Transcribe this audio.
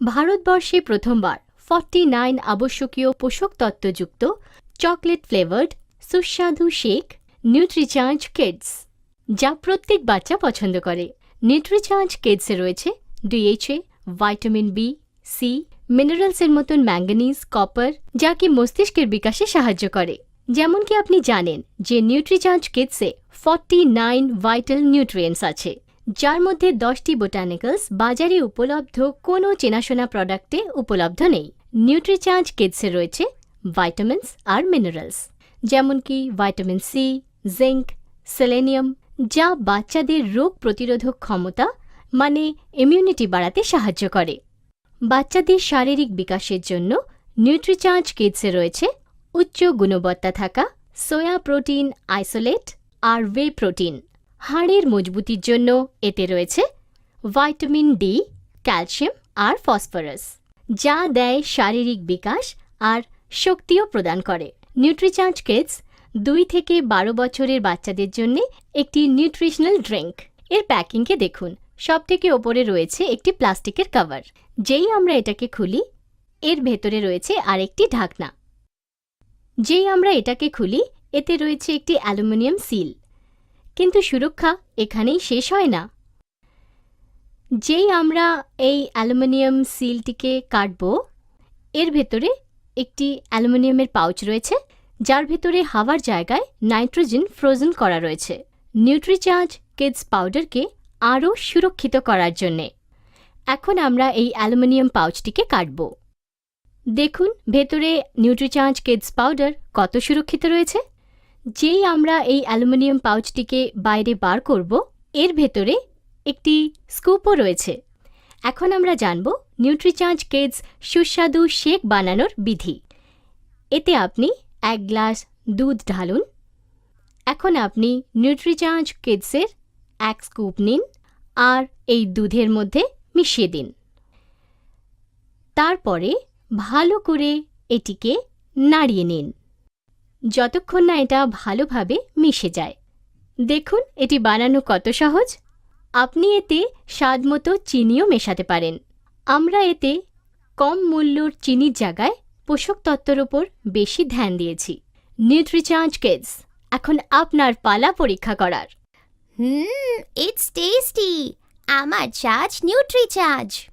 ভারতবর্ষে প্রথমবার forty nine আবশ্যকীয় পোষক তত্ত্বযুক্ত চকলেট ফ্লেভার্ড সুস্বাদু শেক নিউট্রিচার্জ কিডস যা প্রত্যেক বাচ্চা পছন্দ করে। নিউট্রিচার্জ কিডসে রয়েছে ডিএইচএ ভাইটামিন বি সি মিনারেলসের মতন ম্যাঙ্গানিজ কপার যা কি মস্তিষ্কের বিকাশে সাহায্য করে। যেমন কি আপনি জানেন যে নিউট্রিচার্জ কিডসে ফর্টি নাইন ভাইটাল নিউট্রিয়েন্টস আছে। যার মধ্যে দশটি বোটানিক্যালস বাজারে উপলব্ধ কোনো চেনাশোনা প্রোডাক্টে উপলব্ধ নেই। নিউট্রিচার্জ কিডসে রয়েছে ভাইটামিনস আর মিনারেলস যেমন কি ভাইটামিন সি জিঙ্ক সেলেনিয়াম যা বাচ্চাদের রোগ প্রতিরোধক ক্ষমতা মানে ইমিউনিটি বাড়াতে সাহায্য করে। বাচ্চাদের শারীরিক বিকাশের জন্য নিউট্রিচার্জ কিডসে রয়েছে উচ্চ গুণবত্তা থাকা সোয়া প্রোটিন আইসোলেট আর ওয়ে প্রোটিন হাড়ের মজবুতির জন্য এতে রয়েছে ভাইটামিন ডি, ক্যালসিয়াম আর ফসফরাস, যা দেয় শারীরিক বিকাশ আর শক্তিও প্রদান করে। নিউট্রিচার্জ কিডস দুই থেকে বারো বছরের বাচ্চাদের জন্য একটি নিউট্রিশনাল ড্রিঙ্ক এর প্যাকিংকে দেখুন, সবথেকে ওপরে রয়েছে একটি প্লাস্টিকের কভার যেই আমরা এটাকে খুলি, এর ভেতরে রয়েছে আরেকটি ঢাকনা। যেই আমরা এটাকে খুলি, এতে রয়েছে একটি অ্যালুমিনিয়াম সিল। কিন্তু সুরক্ষা এখানেই শেষ হয় না। যেই আমরা এই অ্যালুমিনিয়াম সিলটিকে কাটব, এর ভেতরে একটি অ্যালুমিনিয়ামের পাউচ রয়েছে, যার ভেতরে হাওয়ার জায়গায় নাইট্রোজেন ফ্রোজেন করা রয়েছে। নিউট্রিচার্জ কিডস পাউডারকে আরও সুরক্ষিত করার জন্যে এখন আমরা এই অ্যালুমিনিয়াম পাউচটিকে কাটব। দেখুন, ভেতরে নিউট্রিচার্জ কিডস পাউডার কত সুরক্ষিত রয়েছে। যেই আমরা এই অ্যালুমিনিয়াম পাউচটিকে বাইরে বার করব, এর ভেতরে একটি স্কুপও রয়েছে। এখন আমরা জানব নিউট্রিচার্জ কিডস সুস্বাদু শেক বানানোর বিধি। এতে আপনি এক গ্লাস দুধ ঢালুন। এখন আপনি নিউট্রিচার্জ কিডসের এক স্কুপ নিন আর এই দুধের মধ্যে মিশিয়ে দিন। তারপরে ভালো করে এটিকে নাড়িয়ে নিন। যতক্ষণ না এটা ভালোভাবে মিশে যায়। দেখুন, এটি বানানো কত সহজ। আপনি এতে স্বাদমতো চিনিও মেশাতে পারেন। আমরা এতে কম মূল্যর চিনির জায়গায় পোষক তত্ত্বর ওপর বেশি ধ্যান দিয়েছি। নিউট্রিচার্জ কিডস এখন আপনার পালা পরীক্ষা করার। হুম ইটস টেস্টি আমার চার্জ নিউট্রি চার্জ